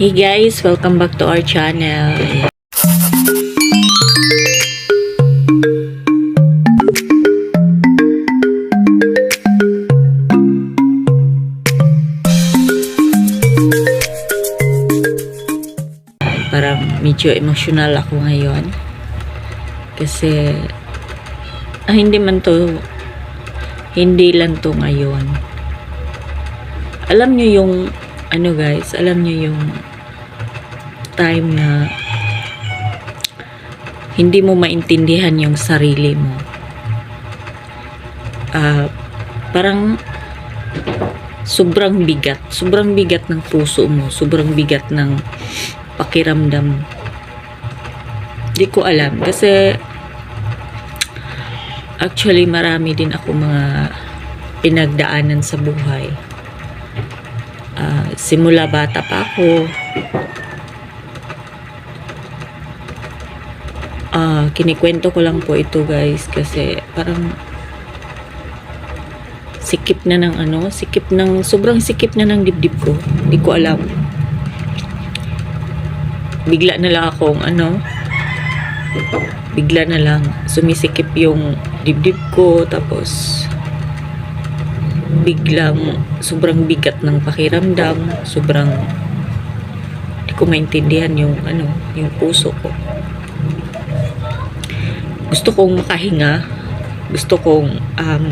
Hey guys, welcome back to our channel. Parang medyo emotional ako ngayon. Kasi ah, hindi man to hindi lang to ngayon. Alam nyo yung ano guys, alam nyo yung time na hindi mo maintindihan yung sarili mo. Ah, parang sobrang bigat. Sobrang bigat ng puso mo. Sobrang bigat ng pakiramdam. Di ko alam. Kasi actually marami din ako mga pinagdaanan sa buhay. Ah, simula bata pa ako, Ah, kinikwento ko lang po ito guys kasi parang sikip na ng ano, sikip ng sobrang sikip na ng dibdib ko. Hindi ko alam. Bigla na lang akong ano, bigla na lang sumisikip yung dibdib ko tapos biglang sobrang bigat ng pakiramdam, sobrang hindi ko maintindihan yung ano, yung puso ko gusto kong makahinga. Gusto kong um,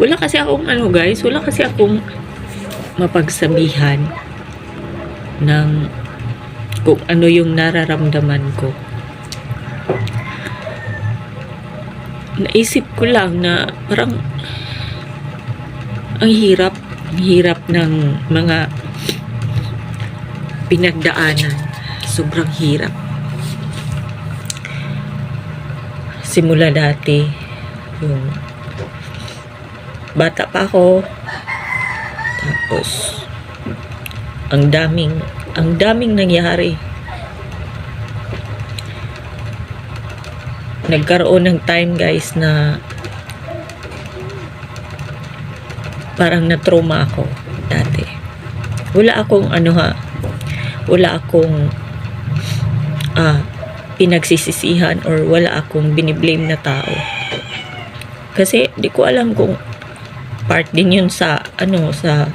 wala kasi akong ano guys wala kasi akong mapagsabihan ng kung ano yung nararamdaman ko. Naisip ko lang na parang ang hirap ang hirap ng mga pinagdaanan. Sobrang hirap simula dati. Yung bata pa ako. Tapos ang daming ang daming nangyari. Nagkaroon ng time guys na parang na-trauma ako dati. Wala akong ano ha? Wala akong ah pinagsisisihan or wala akong biniblame na tao. Kasi di ko alam kung part din yun sa ano sa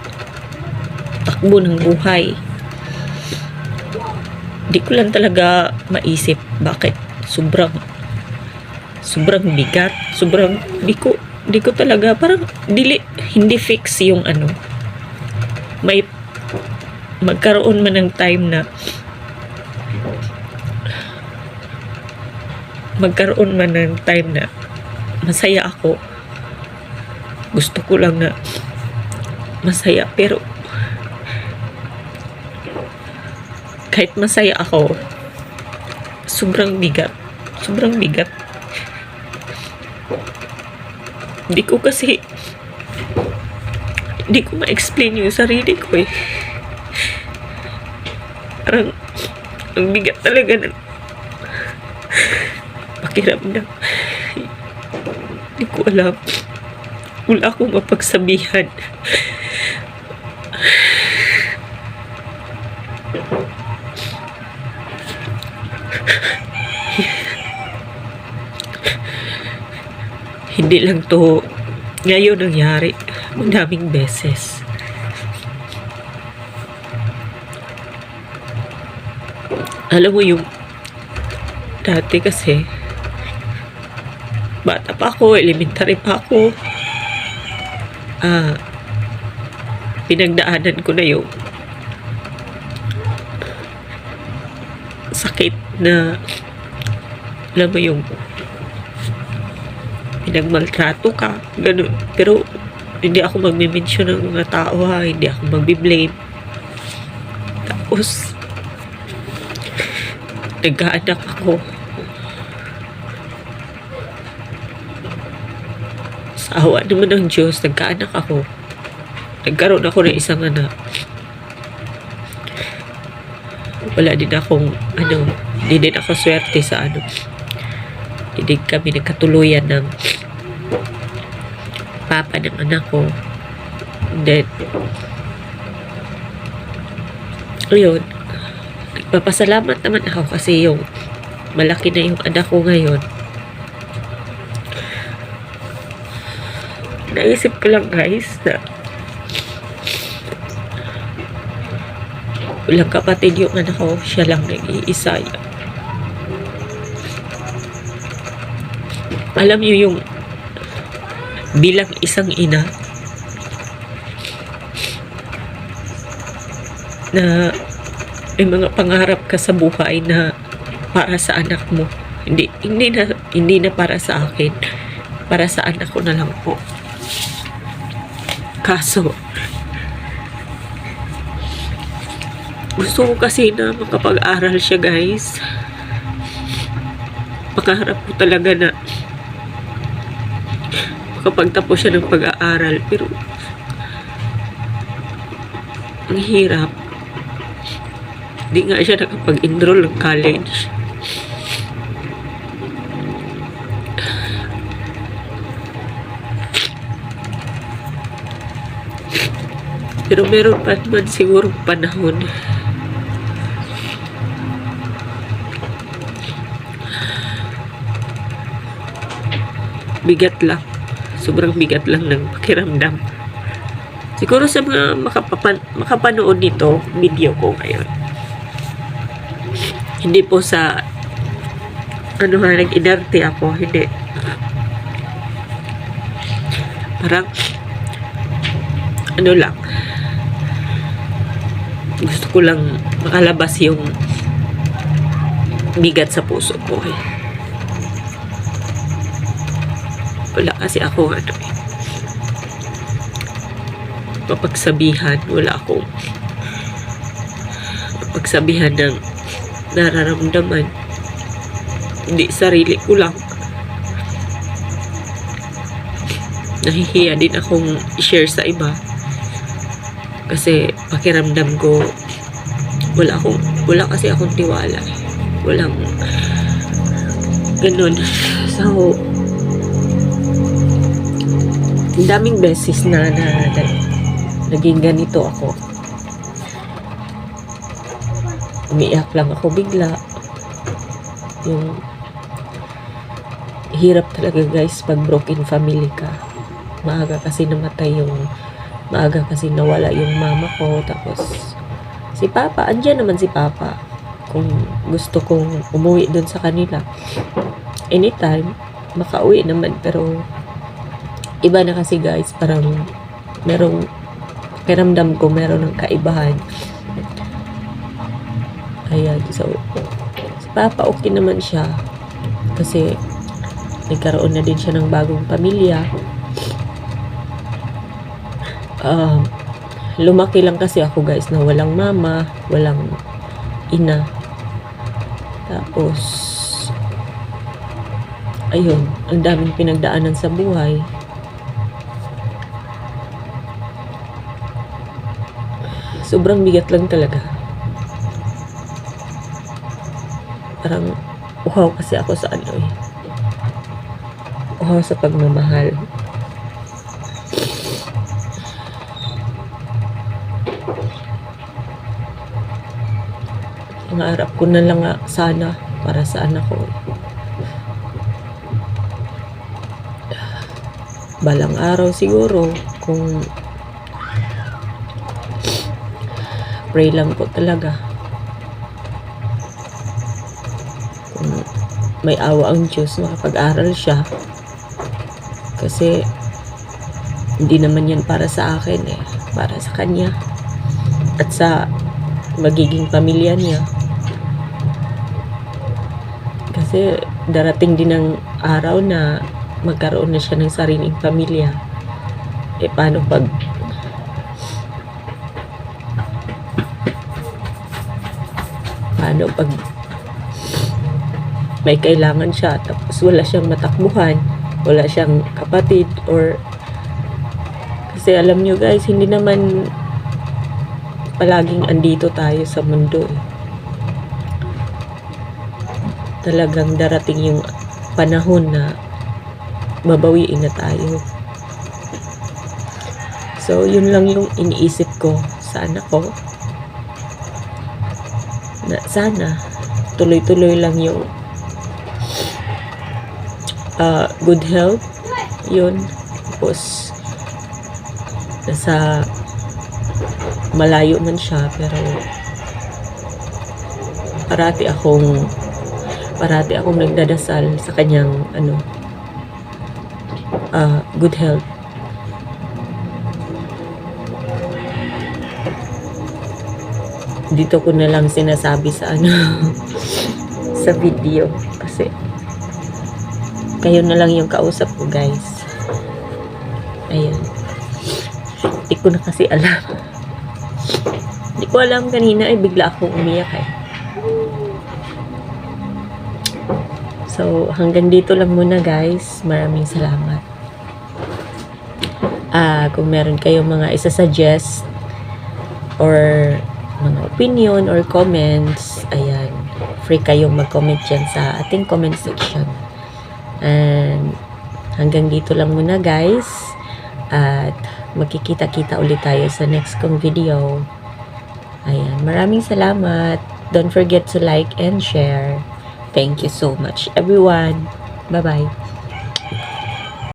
takbo ng buhay. Di ko lang talaga maisip bakit sobrang sobrang bigat, sobrang di ko di ko talaga parang dili hindi fix yung ano may magkaroon man ng time na magkaroon man ng time na masaya ako. Gusto ko lang na masaya. Pero kahit masaya ako sobrang bigat. Sobrang bigat. Hindi ko kasi hindi ko ma-explain yung sarili ko eh. Parang ang bigat talaga ng pakiramdam. Hindi ko alam. Wala akong mapagsabihan. Hindi lang to ngayon nangyari. Madaming beses. Alam mo yung dati kasi bata pa ako, elementary pa ako. Ah, pinagdaanan ko na yung sakit na alam mo yung pinagmaltrato ka, ganun. Pero hindi ako magme-mention ng mga tao ha, hindi ako magbi-blame. Tapos nagkaanak ako. Sa awa naman ng Diyos, nagkaanak ako. Nagkaroon ako ng isang anak. Wala din akong, ano, hindi din ako swerte sa ano. Hindi kami nagkatuluyan ng papa ng anak ko. And then, Ayun. Nagpapasalamat naman ako kasi yung malaki na yung anak ko ngayon. Naisip ko lang guys na walang kapatid yung anak ko, siya lang nag-iisa. Alam niyo yung bilang isang ina na may mga pangarap ka sa buhay na para sa anak mo. Hindi hindi na hindi na para sa akin. Para sa anak ko na lang po. Kaso gusto ko kasi na makapag-aral siya guys. Pangarap ko talaga na makapagtapos siya ng pag-aaral pero ang hirap di nga siya nakapag-enroll ng college. Pero meron pa naman siguro panahon. Bigat lang. Sobrang bigat lang ng pakiramdam. Siguro sa mga makapapan, makapanood nito, video ko ngayon. Hindi po sa ano ha, nag-inarte ako. Hindi. Parang ano lang. Gusto ko lang makalabas yung bigat sa puso ko eh. Wala kasi ako ano eh. Mapagsabihan. Wala akong mapagsabihan ng nararamdaman. Hindi sarili ko lang. Nahihiya din akong share sa iba. Kasi pakiramdam ko wala akong wala kasi akong tiwala. Walang ganun. So, daming beses na, na, na naging ganito ako. Umiiyak lang ako bigla. Yung hirap talaga guys pag broken family ka. Maaga kasi namatay yung maaga kasi nawala yung mama ko tapos si papa, andyan naman si papa. Kung gusto kong umuwi dun sa kanila. Anytime makauwi naman pero iba na kasi guys parang merong pakiramdam ko meron ng kaibahan. Ayan so si papa okay naman siya. Kasi nagkaroon na din siya ng bagong pamilya um, lumaki lang kasi ako guys na walang mama, walang ina. Tapos, ayun, ang daming pinagdaanan sa buhay. Sobrang bigat lang talaga. Parang, uhaw kasi ako sa ano eh. Uhaw sa pagmamahal. Pangarap ko na lang sana para sa anak ko. Balang araw siguro kung pray lang po talaga. Kung may awa ang Diyos, makapag-aral siya. Kasi hindi naman yan para sa akin eh. Para sa kanya. At sa magiging pamilya niya. Kasi darating din ang araw na magkaroon na siya ng sariling pamilya. Eh paano pag paano pag may kailangan siya tapos wala siyang matakbuhan, wala siyang kapatid or kasi alam nyo guys, hindi naman palaging andito tayo sa mundo eh. Talagang darating yung panahon na babawiin na tayo. So, yun lang yung iniisip ko sa anak ko. na sana tuloy-tuloy lang yung ah, good health yun tapos nasa malayo man siya pero parati akong parati akong nagdadasal sa kanyang ano ah, good health. Dito ko na lang sinasabi sa ano sa video kasi kayo na lang yung kausap ko guys. Ayan. Hindi ko na kasi alam. Hindi ko alam kanina ay bigla akong umiyak eh so hanggang dito lang muna guys maraming salamat ah kung meron kayong mga isa-suggest or mga opinion or comments, ayan, free kayong mag-comment dyan sa ating comment section. And hanggang dito lang muna guys. At magkikita-kita ulit tayo sa next kong video. Ayan, maraming salamat. Don't forget to like and share. Thank you so much everyone. Bye-bye.